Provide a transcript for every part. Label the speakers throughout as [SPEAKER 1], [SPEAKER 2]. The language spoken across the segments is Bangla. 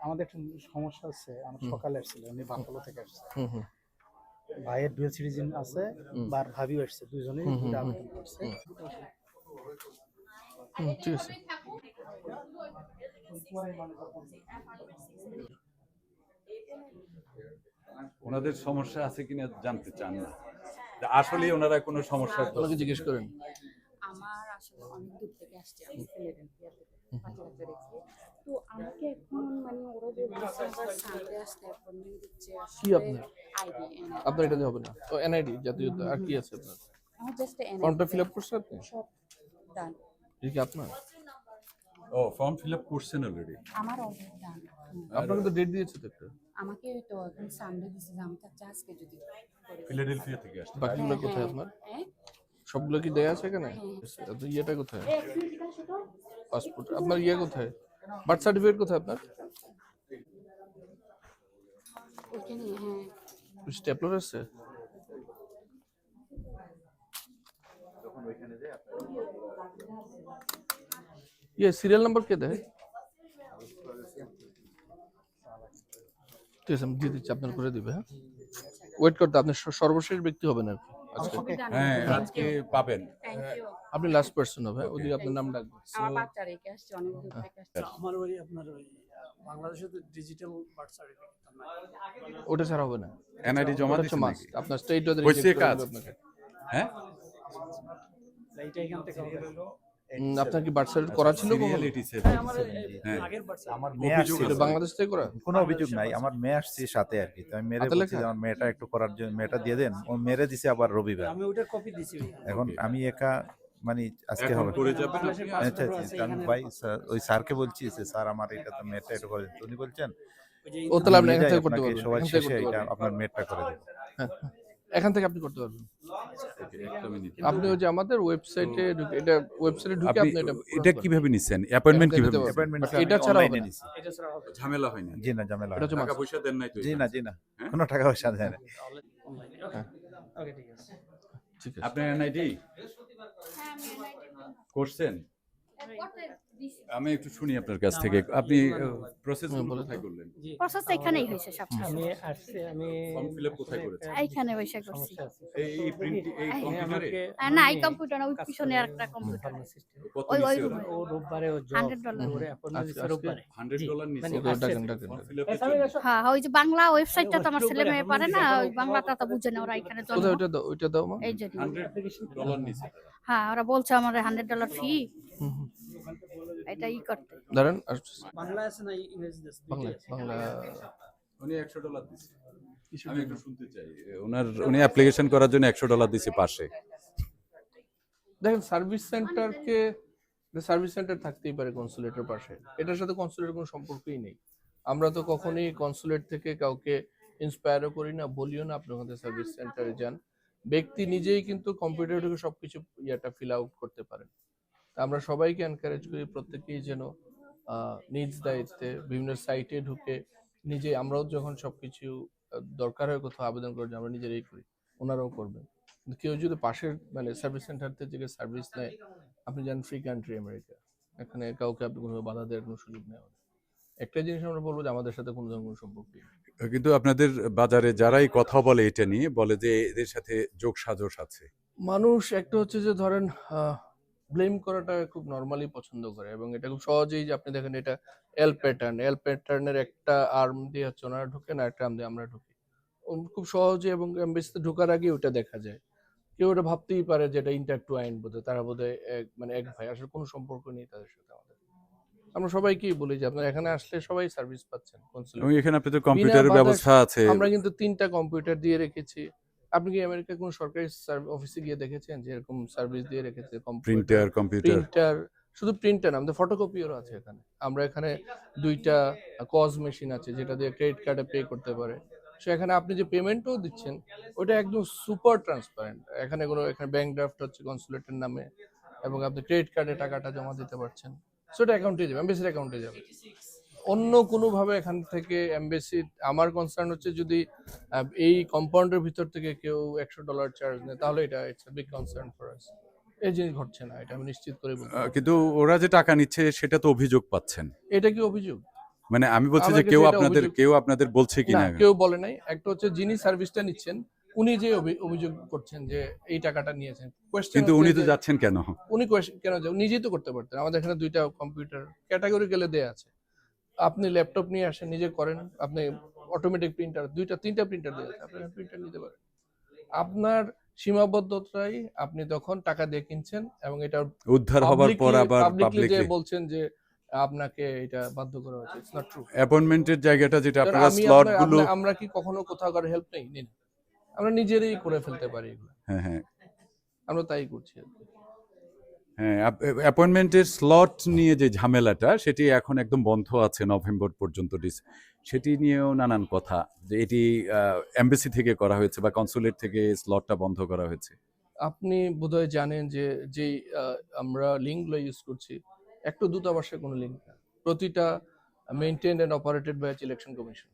[SPEAKER 1] আমাদের একটা সমস্যা আছে আমরা সকালে আসছিল উনি বাফালো থেকে আসছে। ভাইয়ের ডুয়েল সিটিজেন আছে বার ভাবিও আসছে
[SPEAKER 2] হুম।
[SPEAKER 1] আবেদন করছে।
[SPEAKER 2] ঠিক আছে।
[SPEAKER 3] ওনাদের সমস্যা আছে কিনা জানতে চান না। আসলে ওনারা কোনো সমস্যা
[SPEAKER 2] জিজ্ঞেস করেন?
[SPEAKER 4] আমার আসলে অনেক দূর থেকে আসছে আমি তো আমাকে এখন মানে ওরা যে বলছে সানডে আসতে অ্যাপয়েন্টমেন্ট দিচ্ছে
[SPEAKER 2] কি আপনার?
[SPEAKER 4] আইডি
[SPEAKER 2] আপনার এটাতে হবে না? তো এনআইডি জাতীয়তা আর কি আছে আপনার?
[SPEAKER 4] আমার জাস্ট এন
[SPEAKER 2] ফর্মটা ফিল আপ করছেন আপনি?
[SPEAKER 4] সব ডান
[SPEAKER 2] এটা আপনার?
[SPEAKER 3] ও ফর্ম ফিল আপ করছেন অলরেডি
[SPEAKER 4] আমার অলরেডি ডান
[SPEAKER 2] আপনাকে তো ডেট দিয়েছে তো একটা।
[SPEAKER 4] আমাকে তো এখন সানডে দিছে আমি চাচ্ছি আজকে যদি
[SPEAKER 3] ফিলাডেলফিয়া থেকে আসছে
[SPEAKER 2] বাকিগুলো
[SPEAKER 4] হ্যাঁ,
[SPEAKER 2] কোথায়
[SPEAKER 4] হ্যাঁ।
[SPEAKER 2] আপনার?
[SPEAKER 4] হ্যাঁ?
[SPEAKER 2] সবগুলো কি দেয়া আছে এখানে? তো ইয়েটা কোথায়? পাসপোর্ট আপনার ইয়ে কোথায়? বার্থ সার্টিফিকেট কোথায় আপনার?
[SPEAKER 4] ওইখানে হ্যাঁ।
[SPEAKER 2] স্টেপলার আছে? ইয়ে সিরিয়াল নাম্বার কে দেয়? ঠিক আছে আমি দিয়ে দিচ্ছি আপনার করে দিবে হ্যাঁ? ওয়েট করতে আপনি সর্বশেষ ব্যক্তি হবেন আর কি।
[SPEAKER 3] হ্যাঁ আজকে পাবেন।
[SPEAKER 2] আপনি লাস্ট পার্সন হবে হ্যাঁ ওদিকে আপনার নাম ডাকবো
[SPEAKER 4] আমার বাচ্চা রেখে আসছে অনেক দূর থেকে আসছে।
[SPEAKER 5] আমার ওই আপনার ওই বাংলাদেশে তো ডিজিটাল বার্থ সার্টিফিকেট
[SPEAKER 2] ওটা ছাড়া হবে না।
[SPEAKER 3] এনআইডি জমা
[SPEAKER 2] দিতে
[SPEAKER 3] নাকি?
[SPEAKER 2] আপনার স্টেট ওদের
[SPEAKER 3] হয়েছে কাজ?
[SPEAKER 2] আপনাকে।
[SPEAKER 3] হ্যাঁ?
[SPEAKER 5] এইটা এখান থেকে
[SPEAKER 2] আপনার কি বার্থ সার্টিফিকেট করা ছিল
[SPEAKER 5] হ্যাঁ, আমার
[SPEAKER 3] হ্যাঁ।
[SPEAKER 6] আমার মেয়ে আসছিল
[SPEAKER 2] বাংলাদেশ থেকে করা?
[SPEAKER 6] কোনো অভিযোগ নাই। আমার মেয়ে আসছে সাথে আর কি। তো আমি মেরে বলছি আমার মেয়েটা একটু করার জন্য মেয়েটা দিয়ে দেন। ও মেরে দিছে আবার রবিবার।
[SPEAKER 5] আমি ওটার কপি দিছি
[SPEAKER 6] এখন আমি একা মানে আজকে হবে।
[SPEAKER 3] করে যাবেন আপনি?
[SPEAKER 6] আচ্ছা আচ্ছা। আমি ভাই স্যার ওই স্যারকে বলছি যে স্যার আমার এটা তো মেয়েটা একটু করে উনি বলছেন
[SPEAKER 2] ও তাহলে আপনি এখান থেকে করতে পারবেন। থেকে
[SPEAKER 6] শেষে এটা আপনার মেয়েটা করে দেবো
[SPEAKER 2] হ্যাঁ, হ্যাঁ। এখান থেকে আপনি করতে পারবেন। আপনি ওই যে আমাদের ওয়েবসাইটে ঢুকে এটা ওয়েবসাইটে ঢুকে
[SPEAKER 3] আপনি
[SPEAKER 2] আপনি এটা
[SPEAKER 3] এটা কীভাবে নিচ্ছেন অ্যাপয়েন্টমেন্ট কীভাবে
[SPEAKER 6] অ্যাপয়েন্টমেন্ট
[SPEAKER 2] এটা ছাড়া হবে না।
[SPEAKER 5] এটা ছাড়া হবে
[SPEAKER 3] ঝামেলা হয় না।
[SPEAKER 6] জি না ঝামেলা
[SPEAKER 2] হয়
[SPEAKER 3] টাকা পয়সা দেন নাই তো
[SPEAKER 6] জি না জি না।
[SPEAKER 3] হ্যাঁ?
[SPEAKER 6] কোনো টাকা পয়সা দেন না।
[SPEAKER 5] ওকে ঠিক আছে।
[SPEAKER 2] ঠিক আছে।
[SPEAKER 3] আপনার এনআইডি করছেন? আমি একটু শুনি আপনার কাছ থেকে। আপনি প্রসেস কোথায় করলেন?
[SPEAKER 7] প্রসেস এখানেই হয়েছে সব
[SPEAKER 5] আমি আসছি আমি
[SPEAKER 3] ফর্ম ফিল আপ কোথায় করেছেন?
[SPEAKER 7] এইখানে বসে করছি।
[SPEAKER 3] এই প্রিন্ট এই
[SPEAKER 7] হ্যাঁ,
[SPEAKER 3] কম্পিউটারে
[SPEAKER 7] না এই কম্পিউটার না ওই পিছনে আর একটা কম্পিউটার ওই- ওই
[SPEAKER 3] নিছে।
[SPEAKER 5] ও রোববারে ও জব
[SPEAKER 7] 100 ডলার।
[SPEAKER 5] ওরে অ্যাপয়েন্টমেন্ট রোববারে।
[SPEAKER 3] 100 ডলার নিছে
[SPEAKER 5] মানে আসছে।
[SPEAKER 2] ডাকেন, ডাকেন,
[SPEAKER 3] ফর্ম
[SPEAKER 2] ডাকেন।
[SPEAKER 7] হ্যাঁ ওই যে বাংলা ওয়েবসাইটটা তো আমার ছেলে মেয়ে পারে না ওই বাংলাটা তো বুঝে না ওরা এখানে জন্ম।
[SPEAKER 2] কোথায় ওইটা দাও ওইটা দাও মা।
[SPEAKER 7] এই জন্য
[SPEAKER 3] 100 ডলার নিছে।
[SPEAKER 7] হ্যাঁ ওরা বলছে আমার হান্ড্রেড ডলার ফি
[SPEAKER 2] হুম।
[SPEAKER 7] এটা ই করতে।
[SPEAKER 2] আর
[SPEAKER 5] বাংলা আছে না ইংরেজি আছে?
[SPEAKER 2] বাংলা বাংলা।
[SPEAKER 3] উনি 100 ডলার দিছে। আমি একটু শুনতে চাই। ওনার উনি অ্যাপ্লিকেশন করার জন্য 100 ডলার দিছে পাশে।
[SPEAKER 2] দেখেন সার্ভিস সেন্টারকে সার্ভিস সেন্টার থাকতেই পারে কনসুলেটের পাশে। এটার সাথে কনসুলেটের কোনো সম্পর্কই নেই। আমরা তো কখনোই কনসুলেট থেকে কাউকে ইন্সপায়ারও করি না বলিও না আপনি ওখানে সার্ভিস সেন্টারে যান। ব্যক্তি নিজেই কিন্তু কম্পিউটার ঢুকে সবকিছু ইয়েটা ফিল আউট করতে পারেন। আমরা সবাইকে এনকারেজ করি প্রত্যেকেই যেন নিজ দায়িত্বে বিভিন্ন সাইটে ঢুকে নিজে আমরাও যখন সবকিছু দরকার হয় কোথাও আবেদন করি আমরা নিজেরাই করি। ওনারাও করবেন। কেউ যদি পাশের মানে সার্ভিস সেন্টার থেকে সার্ভিস নেয় আপনি জানেন ফ্রি কান্ট্রি আমেরিকা এখানে কাউকে আপনি কোনো বাধা দেওয়ার কোনো সুযোগ নেই। একটা জিনিস আমরা বলব যে আমাদের সাথে কোনো ধরনের কোনো সম্পর্ক নেই।
[SPEAKER 3] কিন্তু আপনাদের বাজারে যারাই কথা বলে এটা নিয়ে বলে যে এদের সাথে যোগ সাজস আছে।
[SPEAKER 2] মানুষ একটা হচ্ছে যে ধরেন ব্লেম করাটা খুব নর্মালি পছন্দ করে এবং এটা খুব সহজেই যে আপনি দেখেন এটা এল প্যাটার্ন এল প্যাটার্নের একটা আর্ম দিয়ে হচ্ছে ওনারা ঢুকে না একটা আর্ম দিয়ে আমরা ঢুকি। খুব সহজে এবং এমবেসিতে ঢোকার আগে ওটা দেখা যায়। কেউ ওটা ভাবতেই পারে যে এটা ইন্টারটুয়াইন বোধহয় তারা বোধহয় এক মানে এক ভাই আসলে কোনো সম্পর্ক নেই তাদের সাথে আমাদের। আমরা সবাইকেই বলি যে আপনারা এখানে আসলে সবাই সার্ভিস পাচ্ছেন।
[SPEAKER 3] এবং এখানে আপনাদের কম্পিউটারের ব্যবস্থা আছে।
[SPEAKER 2] আমরা কিন্তু তিনটা কম্পিউটার দিয়ে রেখেছি। আপনি কি আমেরিকার কোন সরকারি অফিসে গিয়ে দেখেছেন যে এরকম সার্ভিস দিয়ে রেখেছে
[SPEAKER 3] প্রিন্টার কম্পিউটার
[SPEAKER 2] প্রিন্টার শুধু প্রিন্টার না আমাদের ফটোকপিও আছে এখানে। আমরা এখানে দুইটা কজ মেশিন আছে যেটা দিয়ে ক্রেডিট কার্ডে পে করতে পারে। সো এখানে আপনি যে পেমেন্টও দিচ্ছেন ওটা একদম সুপার ট্রান্সপারেন্ট এখানে কোনো এখানে ব্যাংক ড্রাফট হচ্ছে কনসুলেটের নামে এবং আপনি ক্রেডিট কার্ডে টাকাটা জমা দিতে পারছেন। সো এটা অ্যাকাউন্টে যাবে এমবেসির অ্যাকাউন্টে যাবে। অন্য কোনোভাবে এখান থেকে এমবেসি আমার কনসার্ন হচ্ছে যদি এই কম্পাউন্ডের ভিতর থেকে কেউ একশো ডলার চার্জ নেয় তাহলে এটা it's big concern for us এই জিনিস ঘটছে না এটা আমি নিশ্চিত করে বলতে
[SPEAKER 3] কিন্তু ওরা যে টাকা নিচ্ছে সেটা তো অভিযোগ পাচ্ছেন।
[SPEAKER 2] এটা কি অভিযোগ?
[SPEAKER 3] মানে আমি বলছি যে কেউ আপনাদের কেউ আপনাদের বলছে কি
[SPEAKER 2] না
[SPEAKER 3] না
[SPEAKER 2] কেউ বলে নাই। একটা হচ্ছে যিনি সার্ভিসটা নিচ্ছেন উনি যে অভিযোগ করছেন যে এই টাকাটা নিয়েছেন
[SPEAKER 3] কিন্তু উনি তো যাচ্ছেন কেন?
[SPEAKER 2] উনি কেন? নিজেই তো করতে পারতেন। আমাদের এখানে দুইটা কম্পিউটার ক্যাটাগরি গেলে দেয়া আছে। আপনি ল্যাপটপ নিয়ে আসেন নিজে করেন আপনি অটোমেটিক প্রিন্টার দুইটা তিনটা প্রিন্টার আছে আপনি প্রিন্টার নিতে পারেন। আপনার সীমাবদ্ধতাই আপনি তখন টাকা দিয়ে কিনছেন এবং এটা
[SPEAKER 3] উদ্ধার হবার পর আবার
[SPEAKER 2] পাবলিকলি বলছেন যে আপনাকে এটা বাধ্য করা হয়েছে ইটস নট ট্রু
[SPEAKER 3] অ্যাপয়েন্টমেন্টের জায়গাটা যেটা আপনারা
[SPEAKER 2] স্লটগুলো আমরা কি কখনো কোথাও কারও হেল্প নেই? নিন আমরা নিজেরাই করে ফেলতে পারি এগুলো।
[SPEAKER 3] হ্যাঁ হ্যাঁ।
[SPEAKER 2] আমরা তাই করছি।
[SPEAKER 3] হ্যাঁ অ্যাপয়েন্টমেন্টের স্লট নিয়ে যে ঝামেলাটা, সেটি এখন একদম বন্ধ আছে নভেম্বর পর্যন্ত ডিস, সেটি নিয়েও নানান কথা যে এটি এমবেসি থেকে করা হয়েছে বা কনসুলেট থেকে স্লটটা বন্ধ করা হয়েছে।
[SPEAKER 2] আপনি বোধহয় জানেন যে, যেই আমরা লিঙ্কগুলো ইউজ করছি, একটু দূতাবাসের কোনো লিঙ্ক না প্রতিটা maintain and operated by election commission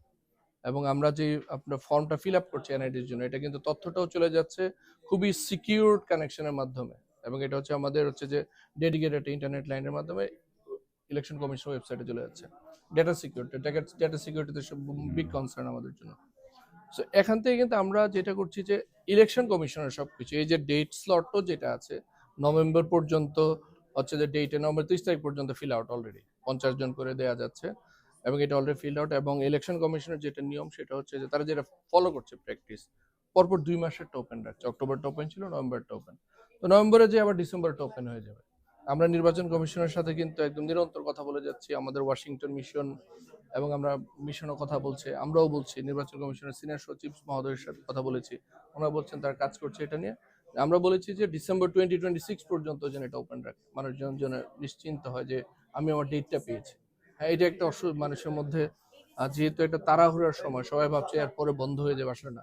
[SPEAKER 2] এবং আমরা যে আপনার ফর্মটা ফিল আপ করছি এনআইডির জন্য, এটা কিন্তু তথ্যটাও চলে যাচ্ছে খুবই সিকিউরড কানেকশনের মাধ্যমে। এবং এটা হচ্ছে আমাদের হচ্ছে যে ডেডিকেটেড ইন্টারনেট লাইনের মাধ্যমে ইলেকশন কমিশন ওয়েবসাইটে চলে যাচ্ছে। ডেটা সিকিউরিটি ডেটা সিকিউরিটিতে বিগ কনসার্ন আমাদের জন্য। সো এখান থেকে কিন্তু আমরা যেটা করছি যে ইলেকশন কমিশনের সবকিছু, এই যে ডেট স্লটও যেটা আছে নভেম্বর পর্যন্ত, হচ্ছে যে ডেটে নভেম্বর তিরিশ তারিখ পর্যন্ত ফিল আউট অলরেডি পঞ্চাশ জন করে দেওয়া যাচ্ছে। এবং এটা অলরেডি ফিল আউট এবং ইলেকশন কমিশনের যেটা নিয়ম সেটা হচ্ছে যে তারা যেটা ফলো করছে প্র্যাকটিস পরপর দুই মাসের টোপেন রাখছে অক্টোবরটা ওপেন ছিল নভেম্বরটা ওপেন তো নভেম্বরে যে আবার ডিসেম্বরটা ওপেন হয়ে যাবে। আমরা নির্বাচন কমিশনের সাথে কিন্তু একদম নিরন্তর কথা বলে যাচ্ছি। আমাদের ওয়াশিংটন মিশন এবং আমরা মিশনও কথা বলছে, আমরাও বলছি, নির্বাচন কমিশনের সিনিয়র সচিব মহোদয়ের সাথে কথা বলেছি। ওনারা বলছেন তারা কাজ করছে এটা নিয়ে। আমরা বলেছি যে ডিসেম্বর টোয়েন্টি টোয়েন্টি সিক্স পর্যন্ত যেন এটা ওপেন রাখে। মানুষজন যেন নিশ্চিন্ত হয় যে আমি আমার ডেটটা পেয়েছি। হ্যাঁ এটা একটা অসু মানুষের মধ্যে যেহেতু একটা তাড়াহুড়ার সময়, সবাই ভাবছে এরপরে বন্ধ হয়ে যাবে, আসলে না।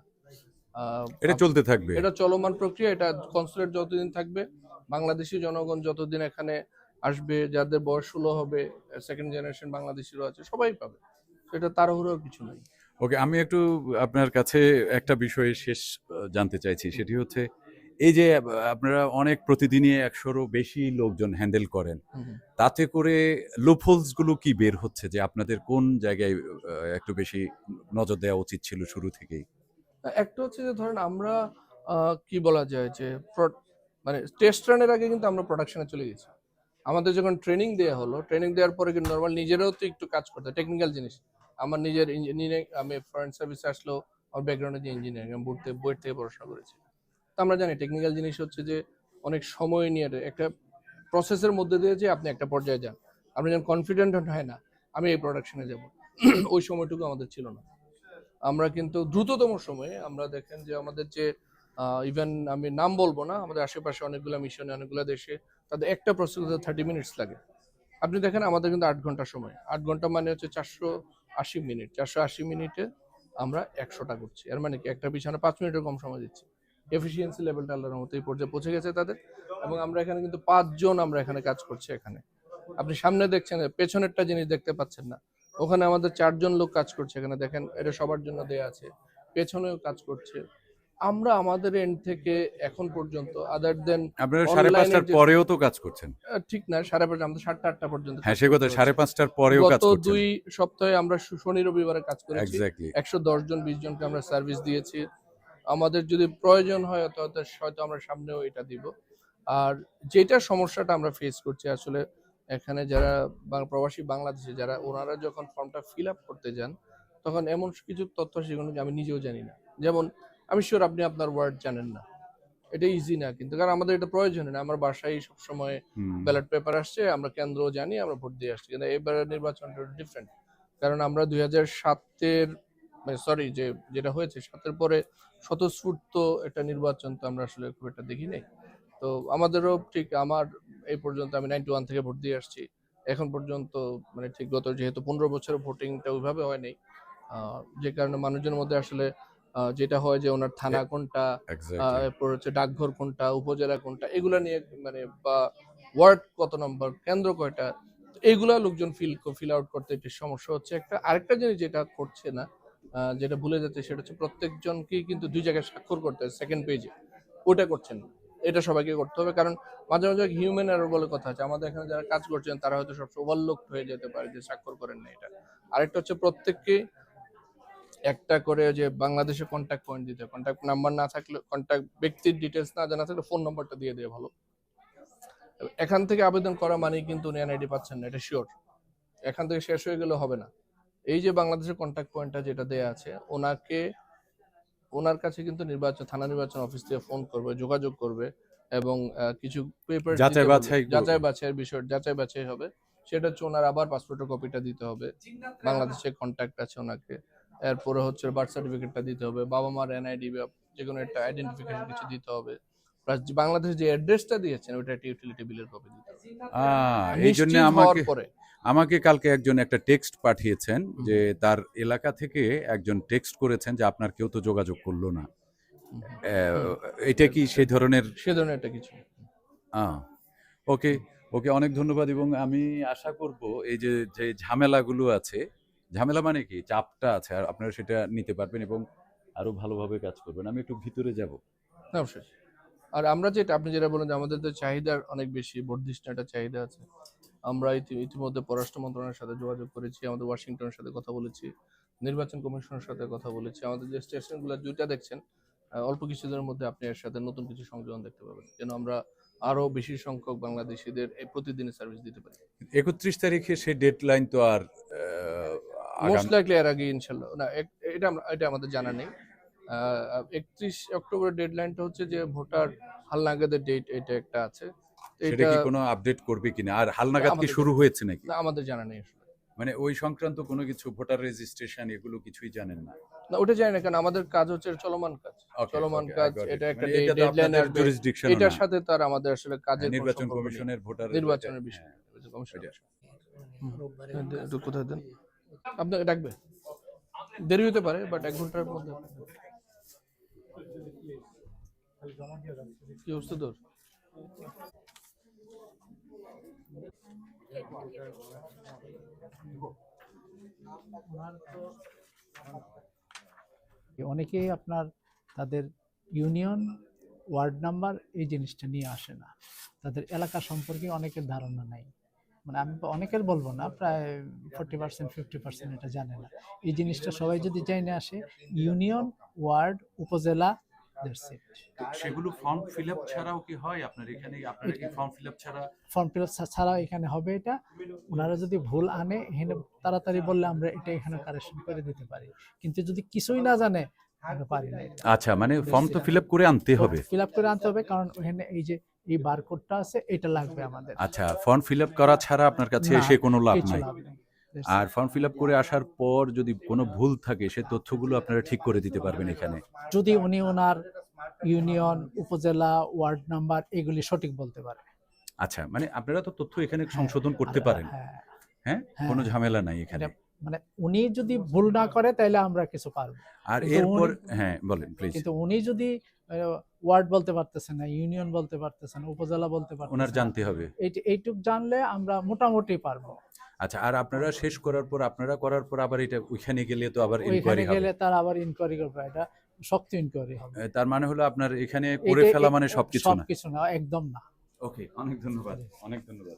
[SPEAKER 3] এটা চলতে থাকবে।
[SPEAKER 2] এটা চলমান প্রক্রিয়া এটা কনসুলেট যতদিন থাকবে বাংলাদেশি জনগণ যতদিন এখানে আসবে যাদের বয়স ষোলো হবে সেকেন্ড জেনারেশন বাংলাদেশিরও আছে সবাই পাবে। এটা তাড়াহুড়োর কিছু নেই।
[SPEAKER 3] ওকে আমি একটু আপনার কাছে একটা বিষয়ে শেষ জানতে চাইছি। সেটি হচ্ছে এই যে আপনারা অনেক প্রতিদিনই একশোরও বেশি লোকজন হ্যান্ডেল করেন। তাতে করে লুপহোলসগুলো কি বের হচ্ছে? যে আপনাদের কোন জায়গায় একটু বেশি নজর দেওয়া উচিত ছিল শুরু থেকেই?
[SPEAKER 2] একটা হচ্ছে যে ধরেন আমরা কি বলা যায় যে মানে টেস্ট রানের আগে কিন্তু আমরা প্রোডাকশনে চলে গেছি। আমাদের যখন ট্রেনিং দেওয়া হলো ট্রেনিং দেওয়ার পরে কিন্তু নর্মাল নিজেরও তো একটু কাজ করতে টেকনিক্যাল জিনিস। আমার নিজের ইঞ্জিনিয়ারিং আমি ফরেন সার্ভিসে আসলো, আমার ব্যাকগ্রাউন্ডে যে ইঞ্জিনিয়ারিং আমি থেকে বইয়ের থেকে পড়াশোনা করেছি। তো আমরা জানি টেকনিক্যাল জিনিস হচ্ছে যে অনেক সময় নিয়ে একটা প্রসেসের মধ্যে দিয়ে যে আপনি একটা পর্যায়ে যান। আপনি যখন কনফিডেন্ট হয় না, আমি এই প্রোডাকশনে যাব। ওই সময়টুকু আমাদের ছিল না। আমরা কিন্তু দ্রুততম সময়ে আমরা দেখেন যে আমাদের যে ইভেন আমি নাম বলব না, আমাদের আশেপাশে অনেকগুলো মিশনে, অনেকগুলো দেশে তাদের একটা প্রসেস থার্টি মিনিটস লাগে। আপনি দেখেন আমাদের কিন্তু আট ঘণ্টা সময়। আট ঘণ্টা মানে হচ্ছে চারশো আশি মিনিট। চারশো আশি মিনিটে আমরা একশোটা করছি। এর মানে কি? একটা পিছনে পাঁচ মিনিটের কম সময় দিচ্ছি। এফিসিয়েন্সি লেভেলটা আল্লাহর মতো এই পর্যায়ে পৌঁছে গেছে তাদের। এবং আমরা এখানে কিন্তু পাঁচজন আমরা এখানে কাজ করছি এখানে। আপনি সামনে দেখছেন, পেছনেরটা জিনিস দেখতে পাচ্ছেন না। ওখানে আমাদের চারজন লোক কাজ করছে এখানে দেখেন এটা সবার জন্য দেয়া আছে। পেছনেও কাজ করছে। আমরা আমাদের এন্ড থেকে এখন পর্যন্ত আদার দেন
[SPEAKER 3] আপনারা সাড়ে পাঁচটার পরেও তো কাজ করছেন?
[SPEAKER 2] ঠিক না সাড়ে পাঁচটা আমাদের সাতটা আটটা পর্যন্ত
[SPEAKER 3] হ্যাঁ সে কথা সাড়ে পাঁচটার পরেও কাজ
[SPEAKER 2] গত
[SPEAKER 3] করছেন।
[SPEAKER 2] দুই সপ্তাহে আমরা শনি রবিবারে কাজ করেছি।
[SPEAKER 3] এক্স্যাক্টলি
[SPEAKER 2] একশো দশ জন বিশ জনকে আমরা সার্ভিস দিয়েছি। আমাদের যদি প্রয়োজন হয় হয়তো হয়তো আমরা সামনেও এটা দিব। আর যেটা সমস্যাটা আমরা ফেস করছি আসলে এখানে যারা প্রবাসী বাংলাদেশে যারা ওনারা যখন ফর্মটা ফিল আপ করতে যান তখন এমন কিছু তথ্য সেগুলো আমি নিজেও জানি না। যেমন আমি শিওর আপনি আপনার ওয়ার্ড জানেন না। এটা ইজি না কিন্তু কারণ আমাদের এটা প্রয়োজন না। আমার বাসায় সবসময় ব্যালট পেপার আসছে আমরা কেন্দ্র জানি আমরা ভোট দিয়ে আসছি। কিন্তু এবারে নির্বাচনটা ডিফারেন্ট কারণ আমরা দুই হাজার সাতের মানে সরি যে যেটা হয়েছে সাতের পরে স্বতঃস্ফূর্ত একটা নির্বাচন তো আমরা আসলে খুব একটা দেখি নাই। তো আমাদেরও ঠিক আমার এই পর্যন্ত আমি নাইনটি ওয়ান থেকে ভোট দিয়ে আসছি। এখন পর্যন্ত মানে ঠিক গত যেহেতু পনেরো বছরের ভোটিংটা ওইভাবে হয়নি যে কারণে মানুষজনের মধ্যে আসলে যেটা হয় যে ওনার থানা কোনটা এরপর হচ্ছে ডাকঘর কোনটা উপজেলা কোনটা এগুলা নিয়ে মানে বা ওয়ার্ড কত নম্বর কেন্দ্র কয়টা এগুলা লোকজন ফিল ফিল আউট করতে একটি সমস্যা হচ্ছে। একটা আরেকটা জিনিস যেটা করছে না যেটা ভুলে যাচ্ছে সেটা হচ্ছে প্রত্যেকজনকেই কিন্তু দুই জায়গায় স্বাক্ষর করতে হয় সেকেন্ড পেজে ওটা করছেন না। এটা সবাইকে করতে হবে। কারণ মাঝে মাঝে হিউম্যান এরর বলে কথা আছে। আমাদের এখানে যারা কাজ করছেন, তারা হয়তো সব ওভারলোক হয়ে যেতে পারে যে স্বাক্ষর করেন না এটা। আরেকটা হচ্ছে প্রত্যেককে একটা করে যে বাংলাদেশে কন্ট্যাক্ট পয়েন্ট দিতে কন্ট্যাক্ট নাম্বার না থাকলে কন্ট্যাক্ট ব্যক্তির ডিটেলস না জানা থাকলে ফোন নাম্বারটা দিয়ে দিয়ে ভালো। এখান থেকে আবেদন করা মানেই কিন্তু উনি এনআইডি পাচ্ছেন না, এটা শিওর এখান থেকে শেষ হয়ে গেলে হবে না। এই যে বাংলাদেশের কন্ট্যাক্ট পয়েন্টটা যেটা দেয়া আছে, ওনাকে ওনার কাছে কিন্তু নির্বাচন থানা নির্বাচন অফিস থেকে ফোন করবে যোগাযোগ করবে এবং কিছু পেপার
[SPEAKER 3] যাচাই বাছাই
[SPEAKER 2] যাচাই বাছাইয়ের বিষয় যাচাই বাছাই হবে। সেটা হচ্ছে ওনার আবার পাসপোর্টের কপিটা দিতে হবে। বাংলাদেশে কন্ট্যাক্ট আছে ওনাকে। এরপরে হচ্ছে বার্থ সার্টিফিকেটটা দিতে হবে। বাবা মার এনআইডি বা যে কোনো একটা আইডেন্টিফিকেশন কিছু দিতে হবে। প্লাস বাংলাদেশ যে অ্যাড্রেসটা দিয়েছেন ওটা একটা ইউটিলিটি বিলের কপি দিতে হবে।
[SPEAKER 3] এই জন্য আমাকে
[SPEAKER 2] পরে
[SPEAKER 3] আমাকে কালকে একজন একটা টেক্সট পাঠিয়েছেন যে তার এলাকা থেকে একজন টেক্সট করেছেন যে আপনার কেউ তো যোগাযোগ করল না। এটা কি সেই ধরনের?
[SPEAKER 2] সে ধরনের একটা কিছু।
[SPEAKER 3] ওকে ওকে অনেক ধন্যবাদ এবং আমি আশা করব এই যে যে ঝামেলাগুলো আছে ঝামেলা মানে কি? চাপটা আছে আর আপনারা সেটা নিতে পারবেন এবং আরও ভালোভাবে কাজ করবেন। আমি একটু ভিতরে যাব।
[SPEAKER 2] অবশ্যই। আর আমরা যেটা আপনি যেটা বলেন যে আমাদের তো চাহিদার অনেক বেশি বর্ধিষ্ণু একটা চাহিদা আছে। আমরা ইতিমধ্যে পররাষ্ট্র মন্ত্রণালয়ের সাথে যোগাযোগ করেছি আমাদের ওয়াশিংটনের সাথে কথা বলেছি নির্বাচন কমিশনের সাথে কথা বলেছি আমাদের যে স্টেশনগুলো দুইটা দেখছেন অল্প কিছুদিনের মধ্যে আপনি এর সাথে নতুন কিছু সংযোজন দেখতে পাবেন যেন আমরা আরও বেশি সংখ্যক বাংলাদেশিদের এই প্রতিদিনের সার্ভিস দিতে পারি।
[SPEAKER 3] একত্রিশ তারিখে সেই ডেডলাইন তো আর
[SPEAKER 2] মোস্ট লাইকলি এর আগে ইনশাল্লাহ না এটা এটা আমাদের জানা নেই। একত্রিশ অক্টোবর ডেডলাইনটা হচ্ছে যে ভোটার হালনাগাদের ডেট এটা একটা আছে।
[SPEAKER 3] সেটা
[SPEAKER 2] এটা
[SPEAKER 3] কি কোনো আপডেট করবে কিনা? আর হালনাগাদ কি শুরু হয়েছে নাকি?
[SPEAKER 2] আমাদের জানা নেই আসলে।
[SPEAKER 3] মানে ওই সংক্রান্ত কোনো কিছু ভোটার রেজিস্ট্রেশন এগুলো কিছুই জানেন না?
[SPEAKER 2] না ওটা জানি না কারণ আমাদের কাজ হচ্ছে চলমান কাজ। চলমান কাজ এটা একটা
[SPEAKER 3] মানে
[SPEAKER 2] ডেডলাইন
[SPEAKER 3] আপনাদের
[SPEAKER 2] আসবে। এটার সাথে তার আমাদের আসলে কাজের
[SPEAKER 3] নির্বাচন কমিশনের ভোটার
[SPEAKER 2] নির্বাচনের বিষয়
[SPEAKER 3] হ্যাঁ,
[SPEAKER 2] নির্বাচন কমিশনের। বিষয়। হ্যাঁ, দে- একটু কোথায় দেন? আপনাকে ডাকবে দেরি হতে পারে বাট এক ঘণ্টার মধ্যে কি অবস্থা তোর?
[SPEAKER 1] অনেকেই আপনার তাদের ইউনিয়ন ওয়ার্ড নাম্বার এই জিনিসটা নিয়ে আসে না। তাদের এলাকা সম্পর্কে অনেকের ধারণা নাই। মানে আমি অনেকের বলব না, প্রায় ফোর্টি পার্সেন্ট ফিফটি পার্সেন্ট এটা জানে না। এই জিনিসটা সবাই যদি জেনে আসে ইউনিয়ন ওয়ার্ড উপজেলা
[SPEAKER 3] সেগুলো ফর্ম ফিল আপ ছাড়াও কি হয়? আপনার এখানে আপনারা কি ফর্ম ফিল আপ ছাড়া
[SPEAKER 1] ফর্ম ফিল ছাড়া এখানে হবে এটা। ওনারা যদি ভুল আনে এখানে তাড়াতাড়ি বললে আমরা এটা এখানে কারেকশন করে দিতে পারি। কিন্তু যদি কিছুই না জানে
[SPEAKER 3] আচ্ছা মানে ফর্ম তো ফিল আপ করে আনতে হবে।
[SPEAKER 1] ফিল আপ করে আনতে হবে কারণ ওখানে এই যে এই বারকোডটা আছে এটা লাগবে আমাদের।
[SPEAKER 3] আচ্ছা ফর্ম ফিল আপ করা ছাড়া আপনার কাছে এসে কোনো লাভ নাই। আর ফর্ম ফিল আপ করে আসার পর যদি কোনো ভুল থাকে সে তথ্যগুলো আপনারা ঠিক করে দিতে পারবেন এখানে।
[SPEAKER 1] যদি উনি ওনার ইউনিয়ন উপজেলা ওয়ার্ড নাম্বার এগুলি সঠিক বলতে পারে।
[SPEAKER 3] আচ্ছা মানে আপনারা তো তথ্য এখানে সংশোধন করতে পারেন।
[SPEAKER 1] হ্যাঁ
[SPEAKER 3] হ্যাঁ
[SPEAKER 1] হ্যাঁ।
[SPEAKER 3] কোনো ঝামেলা নাই এখানে।
[SPEAKER 1] মানে উনি যদি ভুল না করে তাহলে আমরা কিছু পারব।
[SPEAKER 3] আর এরপর হ্যাঁ বলেন প্লিজ
[SPEAKER 1] কিন্তু উনি যদি ওয়ার্ড বলতে পারতেছেন না ইউনিয়ন বলতে পারতেছেন উপজেলা বলতে পারতেছেন
[SPEAKER 3] ওনার জানতে হবে।
[SPEAKER 1] এইট- এইটুক জানলে আমরা মোটামুটি পারব।
[SPEAKER 3] আচ্ছা আর আপনারা শেষ করার পর আপনারা করার পর আবার এটা ওইখানে গেলে তো আবার ইনকোয়ারি হবে।
[SPEAKER 1] গেলে তার আবার ইনকোয়ারি করবে এটা শক্ত ইনকোয়ারি হবে।
[SPEAKER 3] তার মানে হলো আপনার এখানে করে ফেলা মানে সবকিছু না?
[SPEAKER 1] সবকিছু না একদম না।
[SPEAKER 3] ওকে অনেক ধন্যবাদ অনেক ধন্যবাদ।